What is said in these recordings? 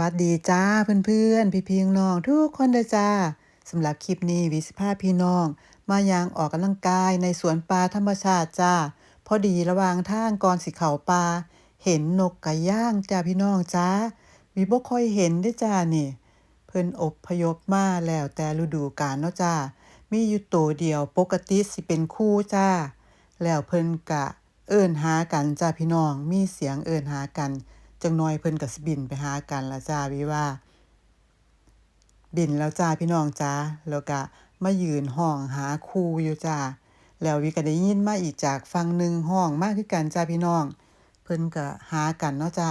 วัสดีจ้าเพื่อนๆ พี่พี่น้องทุกคนเลยจ้าสำหรับคลิปนี้วิสิภาพพี่น้อง มายางออกกำลังกายในสวนป่าธรรมชาติจ้าพอดีระหว่างทางก่อนสิเขาป่าเห็นนกกระย่างจ้าพี่น้องจ้าวิบ่ค่อยเห็นได้จ้านี่ เพิ่นอบพยพมาแล้วแต่ฤดูกาลเนาะจ้ามีอยู่ตัวเดียวปกติสิเป็นคู่จ้า แล้วเพิ่นกะเอิ้นหากันจ้าพี่น้องมีเสียงเอิ้นหากัน จังน้อยเพิ่นก็สิบินไปหากันละจ้าวิว่า บินแล้วจ้าพี่น้องจ้าแล้วก็มายืนห้องหาครูอยู่จ้าแล้ววิก็ได้ยินมาอีกจากฝั่งหนึ่งห้องมากคือกันจ้าพี่น้อง เพิ่นก็หากันเนาะจ้า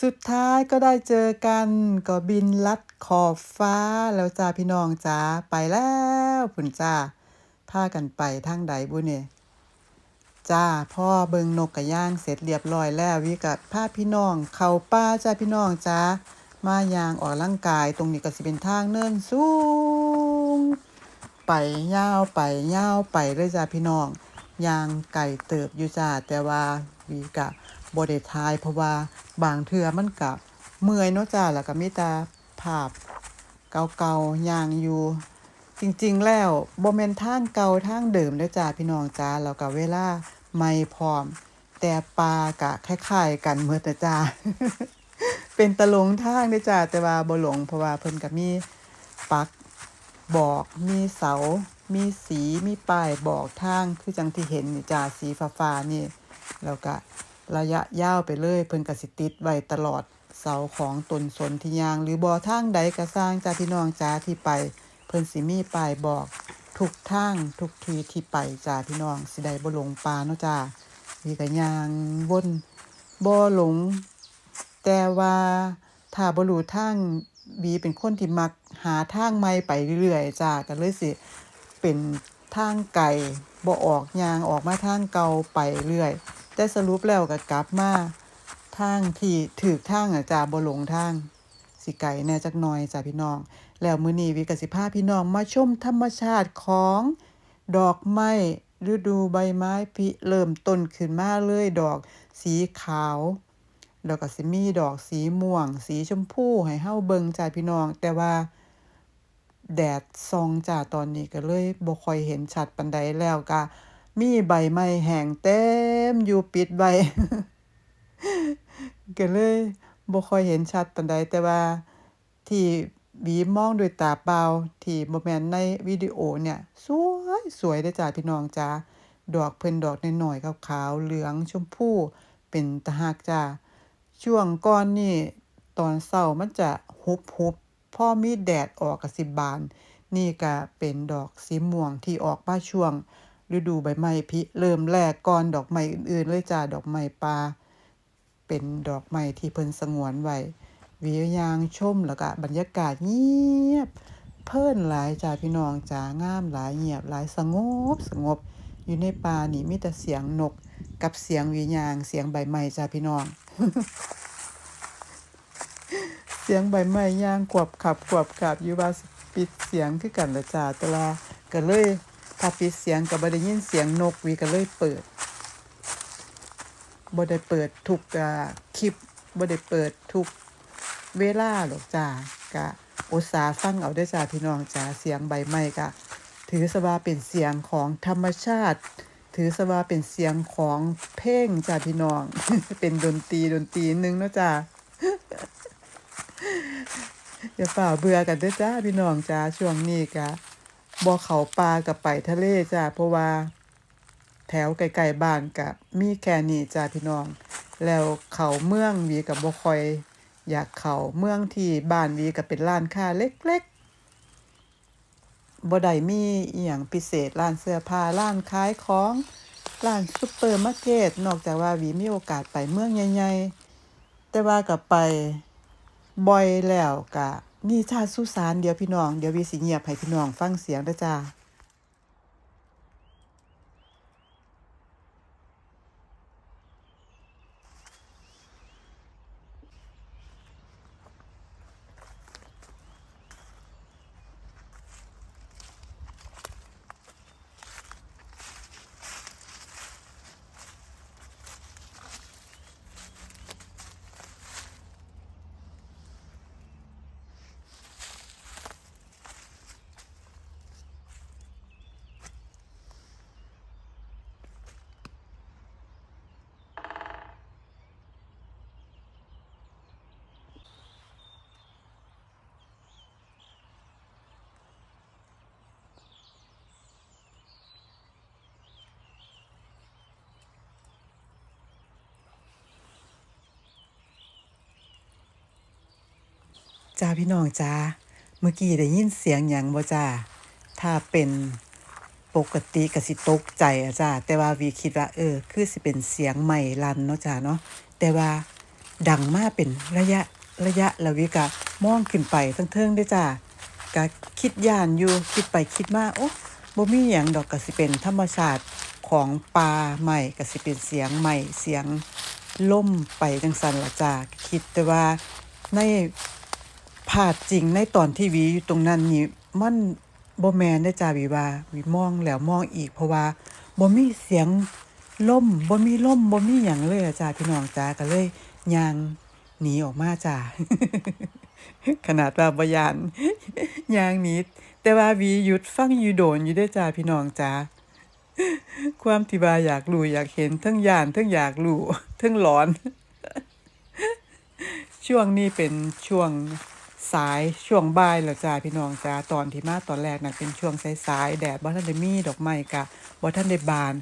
สุดท้ายก็ได้เจอกันก็บินลัดขอบฟ้าแล้วจ้าพี่น้องจ้าไปแล้วพุ่นจ้าพากันไปทางใดบุเนี่ย จ้าพ่อเบิงนกกระย่างเสร็จเรียบร้อยแล้ววิกับพาพี่น้อง เข้าป่าจ้าพี่น้องจ้ามายางออกร่างกายตรงนี้ก็สิเป็นทางเนินสูง ไปยาวไปยาวไปเลยจ้าพี่น้องยางไก่เติบอยู่จ้าแต่ว่าวีกะบ่ได้ทายเพราะว่าบางเทื่อมันกะเมื่อยเนาะจ้าแล้วก็มีตาภาพเก่าๆยางอยู่จริงๆ แล้วบ่แม่นทางเก่าทางเดิมเด้อจ้าพี่น้องจ้าแล้วก็เวลา ไม่พร้อม แต่ปลากะคล้าย ๆ กันเมื่อแต่จ้า เป็นตะลงทางเด้จ้าแต่ว่าบ่หลงเพราะว่าเพิ่นก็มีปักบอกมีเสา มีสีมีป้ายบอกทางคือจังที่เห็นนี่จ้าสีฟ้าๆนี่แล้วก็ระยะยาวไปเลยเพิ่นก็สิติดไว้ตลอดเสาของตนสนที่ยาง หรือบ่อทางใดก็สร้างจ้าพี่น้องจ้าที่ไป เพิ่นสิมีป้ายบอก ทุกทางทุกทีที่ไปจ้าพี่น้องสิได้บ่หลงป่าเนาะจ้ามีก็ย่างวนบ่หลง แต่ว่าถ้าบ่รู้ทางบีเป็นคนที่มักหาทางใหม่ไปเรื่อยๆจ้าก็เลยสิเป็นทางไกลบ่ออกยางออกมาทางเก่าไปเรื่อย แต่สรุปแล้วก็กลับมาทางที่ถูกทางอะจ้าบ่หลงทางสิไก่แน่จักหน่อยจ้าพี่น้อง แล้วมื้อนี้วิกสิพาพี่น้องมาชมธรรมชาติของดอกไม้ฤดูใบไม้ผลิเริ่มต้นขึ้นมาเลยดอกสีขาวแล้วก็สิมีดอกสีม่วง สีชมพูให้เฮาเบิ่งจ้าพี่น้อง แต่ว่า แดดส่องจ้าตอนนี้ก็เลยบ่ค่อยเห็นชัดปานใดแล้วก็มีใบไม้แห้งเต็มอยู่ปิดไว้ก็เลยบ่ค่อยเห็นชัดปานใดแต่ว่าที่ บีมองด้วยตาเปล่าที่บ่แมนในวิดีโอเนี่ย สวยสวยเด้จ้าพี่น้องจ้าดอกเพิ่นดอกน้อยๆขาวๆเหลืองชมพูเป็นตาฮักจ้าช่วงก่อนนี่ตอนเช้ามันจะหุบๆพอมีแดดออกก็สิบบาน นี่ก็เป็นดอกสีม่วงที่ออกมาช่วง ฤดูใบไม้ผลิเริ่มแรกก่อนดอกไม้อื่นๆเลยจ้าดอกไม้ป่าเป็นดอกไม้ที่เพิ่นสงวนไว้ วิวยางชมแล้วก็บรรยากาศเงียบ เพิ่นหลายจ้าพี่น้องจ้างามหลายเงียบหลายสงบสงบ อยู่ในป่านี่มีแต่เสียงนกกับเสียงวิญญาณเสียงใบไม้จ้าพี่น้อง เสียงใบไม้ย่างกวบขับกวบขับอยู่ว่าปิดเสียงคือกันละจ้าต่ละก็เลยถ้าปิดเสียงก็บ่ได้ยินเสียงนกวีก็เลยเปิดบ่ได้เปิดทุกคลิปบ่ได้เปิดทุก เวลาหรอกจ้ากะอุตสาฟังเอาได้จ้าพี่น้องจ้าเสียงใบไม้กะ ถือสว่าเป็นเสียงของธรรมชาติ ถือสว่าเป็นเสียงของเพลงจ้าพี่น้อง เป็นดนตรีดนตรีนึงเนาะจ้าอย่าฝ่าเบื่อกันด้อจ้าพี่น้องจ้าช่วงนี้กะบ่เขาป่ากับไปทะเลจ้าเพราะว่า แถวไกลๆบ้านกับมีแค่นี้จ้าพี่น้อง แล้วเขาเมืองวีกับบ่ค่อย อยากเขาเมืองที่บ้านวีก็เป็นร้านค้าเล็กๆบ่ได้มีอีหยังพิเศษร้านเสื้อผ้าร้านขายของร้านซุปเปอร์มาร์เก็ตนอกจากว่าวีมีโอกาสไปเมืองใหญ่ๆ แต่ว่าก็ไปบ่อยแล้วก็มีชาติสุสานเดี๋ยวพี่น้อง เดี๋ยววีสิเงียบให้พี่น้องฟังเสียงเด้จ้า จ้าพี่น้องจ้าเมื่อกี้ได้ยินเสียงหยังบ่จ้าถ้าเป็นปกติก็สิตกใจอะจ้าแต่ว่าวีคิดว่า เออ คือสิเป็นเสียงใหม่ลันเนาะจ้าเนาะแต่ว่าดังมากเป็นระยะระยะแล้ววิก็มองขึ้นไปทั้งเทิงด้จ้าก็คิดย่านอยู่คิดไปคิดมาโอ้บ่มีหยังดอกก็สิเป็นธรรมชาติของป่าใหม่ก็สิเป็นเสียงใหม่เสียงล่มไปจังซั่นล่ะจ้าคิดแต่ว่าใน ภาจริงในตอนที่วีอยู่ตรงนั้นนี่มันบ่แมนเด้จ้าวีว่าวีมองแล้วมองอีกเพราะว่าบ่มีเสียงล่มบ่มีล่มบ่มีหยังเลยอะจ้าพี่น้องจ้าก็เลยย่างหนีออกมาจ้าขนาดว่าบ่ยานย่างหนีแต่ว่าวีหยุดฟังอยู่โดนอยู่เด้จ้าพี่น้องจ้าความที่ว่าอยากรู้อยากเห็นทั้งยานทั้งอยากรู้ทั้งหลอน ช่วงนี้เป็นช่วง สายช่วงบ่ายแล้วจ้าพี่น้องจ้าตอนที่มาตอนแรกน่ะเป็นช่วงสายๆแดดบ่ทันได้มีดอกไม้กะบ่ทันได้บาน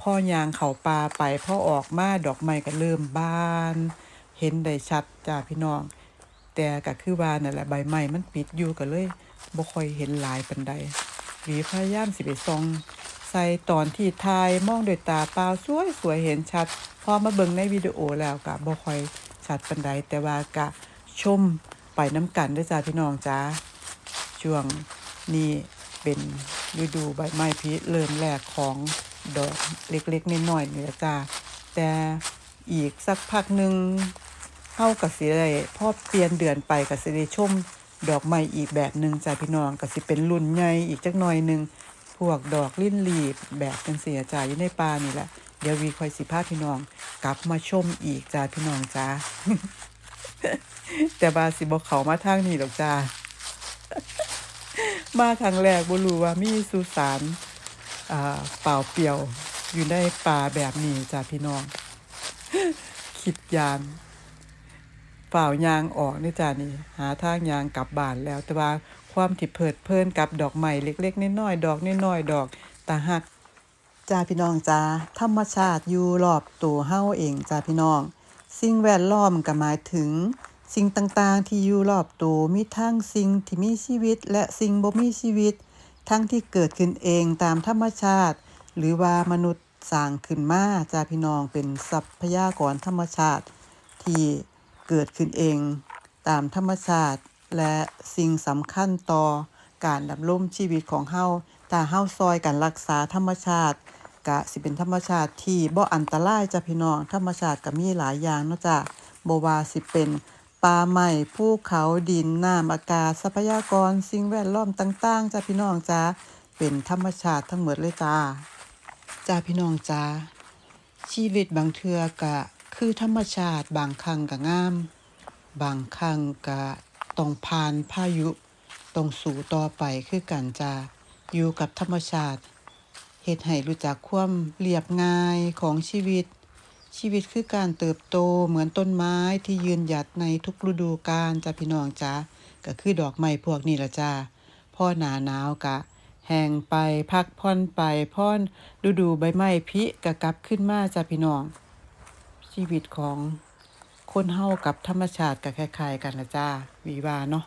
พ่อยางเขาป่าไปพ่อออกมาดอกไม้ก็เริ่มบาน เห็นได้ชัดจ้าพี่น้อง แต่ก็คือว่านั่นแหละใบไม้มันปิดอยู่ก็เลยบ่ค่อยเห็นหลายปานใดหวีพยายามสิไปส่องใส่ตอนที่ถ่ายมองด้วยตาเปล่าสวยสวยเห็นชัด พอมาเบิ่งในวิดีโอแล้วก็บ่ค่อยชัดปานใดแต่ว่าก็ชม ไปน้ำกันด้อจ้าพี่น้องจ้าช่วงนี้เป็นฤดูใบไม้ผลิเริ่มแรกของดอกเล็กๆน้อยๆนี่แหละจ้าแต่อีกสักพักหนึ่งเฮาก็สิได้พอเปลี่ยนเดือนไปก็สิได้ชมดอกไม้อีกแบบหนึ่งจ้ะพี่น้องก็สิเป็นรุ่นใหญ่อีกจักหน่อยหนึ่งพวกดอกลิ้นลีบแบบจังซี่อะจ้ะอยู่ในป่านี่แหละ เดี๋ยววีคอยสิพาพี่น้อง กลับมาชมอีกจ้ะพี่น้องจ้า แต่บาสิบ่เขามาทางนี้ดอกจ้า มาครั้งแรกบ่รู้ว่ามีสุสานอ่าเปล่าเปลี่ยว อยู่ในป่าแบบนี้จ้ะพี่น้อง คิดยานเปล่ายางออกนี่จ้านี่ หาทางยางกลับบ้านแล้ว แต่ว่าความที่เพิดเพลินกับดอกไม้เล็กๆน้อยๆดอกน้อยๆดอกตาหักจ้าพี่น้องจ้าธรรมชาติอยู่รอบตัวเฮาเองจ้าพี่น้อง สิ่งแวดล้อมก็หมายถึง สิ่งต่างๆ ที่อยู่รอบตัวมีทั้งสิ่งที่มีชีวิต และสิ่งบ่มีชีวิต ทั้งที่เกิดขึ้นเองตามธรรมชาติ หรือว่ามนุษย์สร้างขึ้นมาจ้าพี่น้องเป็นทรัพยากรธรรมชาติ ที่เกิดขึ้นเองตามธรรมชาติ และสิ่งสำคัญต่อการดำรงชีวิตของเฮาถ้าเฮาซอยกันรักษาธรรมชาติ ก็สิเป็นธรรมชาติที่บ่อันตรายจ้ะพี่น้อง ธรรมชาติก็มีหลายอย่างเนาะจ้ะบ่ว่าสิเป็นป่าไม้ภูเขาดินน้ำอากาศทรัพยากรสิ่งแวดล้อมต่าง ๆจ้ะพี่น้องจ้าเป็นธรรมชาติทั้งหมดเลยจ้าจ้าพี่น้องจ้าชีวิตบางเทื่อก็คือธรรมชาติบางครั้งก็งาม บางครั้งก็ต้องผ่านพายุต้องสู่ต่อไปคือกันจ้าอยู่กับธรรมชาติ เฮ็ดให้รู้จักความเรียบง่ายของชีวิต ชีวิตคือการเติบโตเหมือนต้นไม้ที่ยืนหยัดในทุกฤดูกาลจ้าพี่น้องจ้าก็คือดอกไม้พวกนี้ละจ้าพ่อหนาหนาวกะ แห้งไปพักผ่อนไปพ่อนฤดูใบไม้ผลิก็กลับขึ้นมาจ้าพี่น้อง ชีวิตของคนเฮากับธรรมชาติก็คล้ายๆกันละจ้าวีวาเนาะ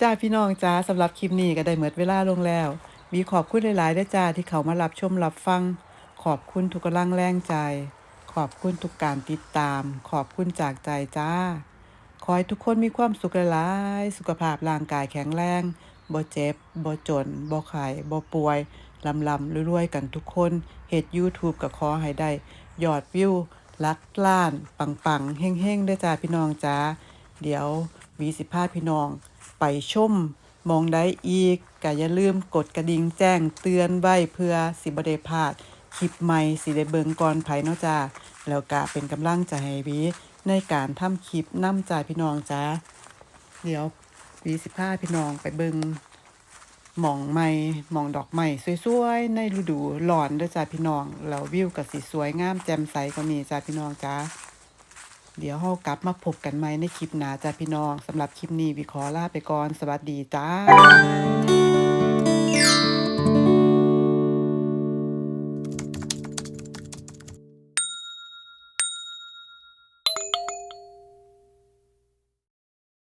จ้าพี่น้องจ้าสำหรับคลิปนี้ก็ได้หมดเวลาลงแล้ว มีขอบคุณหลายๆด้วยจ้าที่เขามารับชมรับฟัง ขอบคุณทุกกำลังแรงใจ ขอบคุณทุกการติดตาม ขอบคุณจากใจจ้า ขอให้ทุกคนมีความสุขหลายๆสุขภาพร่างกายแข็งแรงบ่เจ็บบ่จนบ่ไข้บ่ป่วยลำลำรวยๆกันทุกคนเฮ็ด YouTube ก็ขอให้ได้ยอดวิวลักล้าน ปังๆเฮ้งๆด้อจ้าพี่น้องจ้าเดี๋ยววีสิพาพี่น้องไปชม มองได้อีกก็อย่าลืมกดกระดิ่งแจ้งเตือนไว้เพื่อสิบ่ได้พลาดคลิปใหม่สิได้เบิ่งก่อนไผเนาะจ้าแล้วก็เป็นกำลังใจให้วีในการทำคลิปนำจ้าพี่น้องจ้าเดี๋ยววีสิพาพี่น้องไปเบิ่งหมองไม้หมองดอกไม้สวยๆ ในฤดูร้อนด้อจ้าพี่น้องแล้ววิวก็สิสวยงามแจ่มใสกว่านี้จ้าพี่น้องจ้า เดี๋ยวเรากลับมาพบกันใหม่ในคลิปหน้าจ้าพี่น้องสำหรับคลิปนี้วิขอลาไปก่อนสวัสดีจ้า